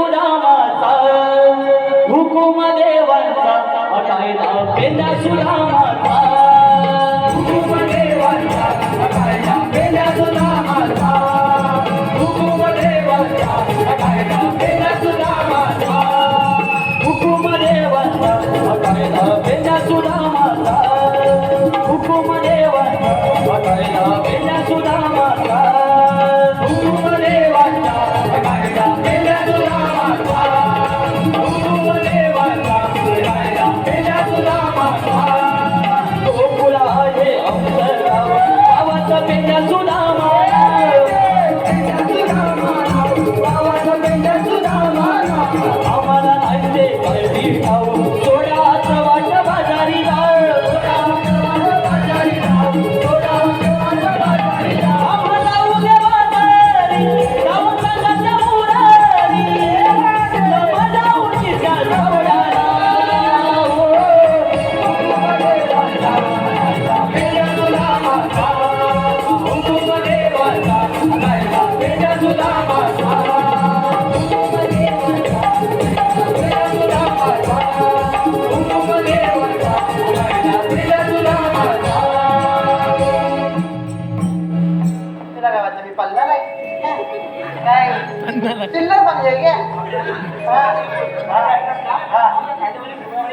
सुरामाचा हुकुम देवाचा अटायला पेल्या सुदामाचा हुकुम देवाचा अटायला पेल्या सुदामाचा हुकुम देवाचा अटायला पेल्या सुदामाचा हुकुम देवाचा अटायला हुकुम देवाचा अटायला सुदामाचा गोकुळा हे अंतराव गावाचा சில்லற கொஞ்சம்